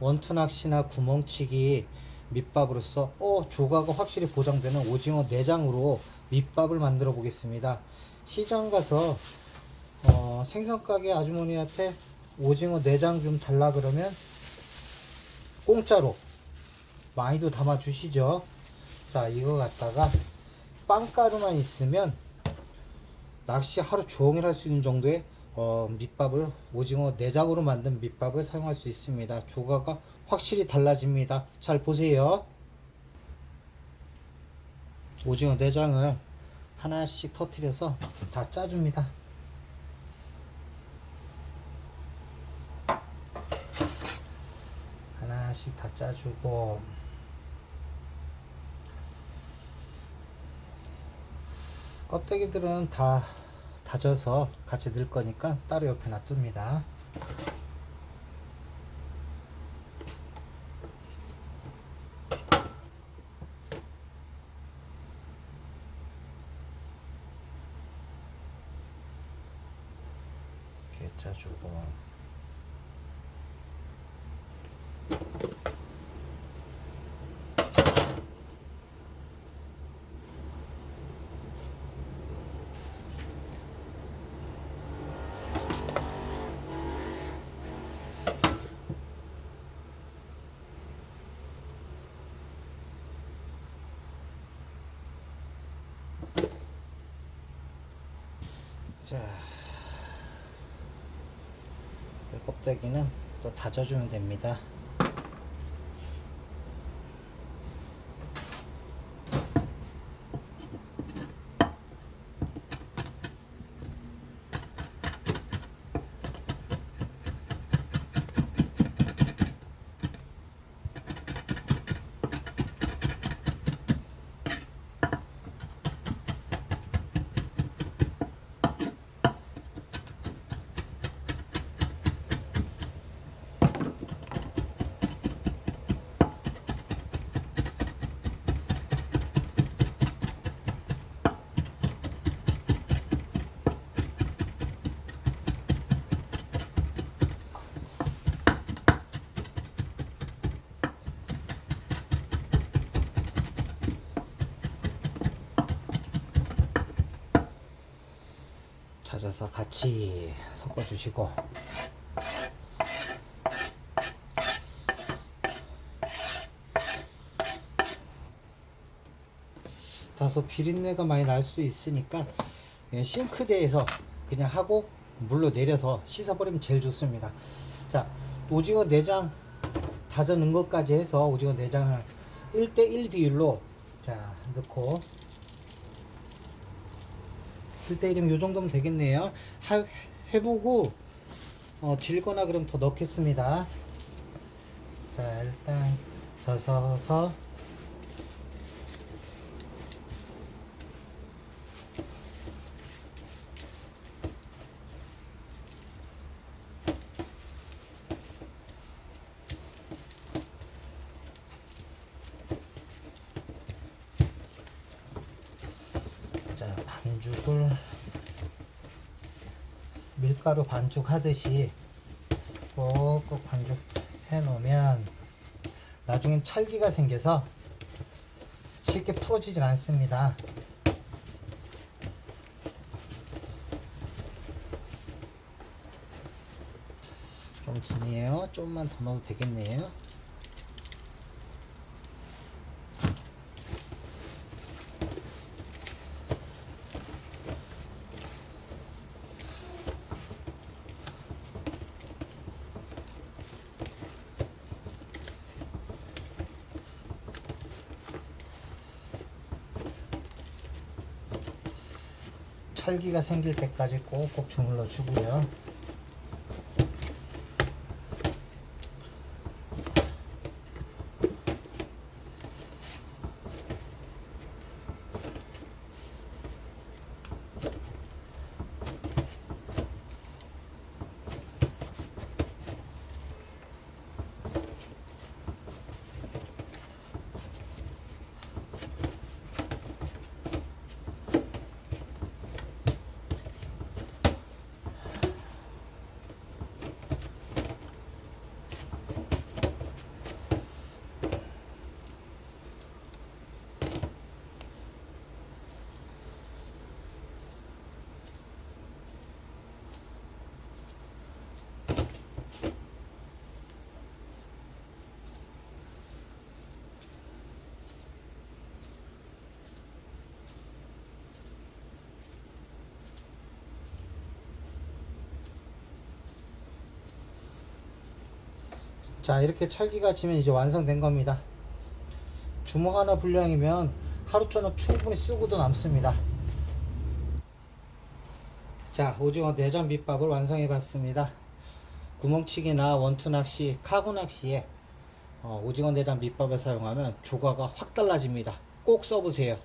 원투 낚시나 구멍치기 밑밥으로서 어, 조가가 확실히 보장되는 오징어 내장으로 밑밥을 만들어 보겠습니다. 시장 가서 어, 생선가게 아주머니한테 오징어 내장 좀 달라 그러면 공짜로 많이도 담아 주시죠. 자, 이거 갖다가 빵가루만 있으면 낚시 하루 종일 할 수 있는 정도의 어, 밑밥을 오징어 내장으로 만든 밑밥을 사용할 수 있습니다. 조가가 확실히 달라집니다. 잘 보세요. 오징어 내장을 하나씩 터트려서 다 짜줍니다. 하나씩 다 짜주고 껍데기들은 다 다져서 같이 넣을 거니까 따로 옆에 놔둡니다. 이렇게 짜주고 자, 이 껍데기는 또 다져주면 됩니다. 찾아서 같이 섞어주시고 다소 비린내가 많이 날 수 있으니까 그냥 싱크대에서 그냥 하고 물로 내려서 씻어버리면 제일 좋습니다. 자, 오징어 내장 다져 넣은 것까지 해서 오징어 내장을 1대1 비율로 자 넣고 1대 1이면 요 정도면 되겠네요. 하, 해보고 어, 질거나 그럼 더 넣겠습니다. 자 일단 젖어서 자 반죽을 밀가루 반죽 하듯이 꼭꼭 반죽 해 놓으면 나중엔 찰기가 생겨서 쉽게 풀어지질 않습니다. 좀 진해요. 좀만 더 넣어도 되겠네요. 찰기가 생길 때까지 꼭꼭 주물러 주고요. 자 이렇게 찰기가 지면 이제 완성된 겁니다. 주먹 하나 분량이면 하루 종일 충분히 쓰고도 남습니다. 자 오징어 내장 밑밥을 완성해 봤습니다. 구멍치기나 원투 낚시 카고 낚시에 어, 오징어 내장 밑밥을 사용하면 조과가 확 달라집니다. 꼭 써보세요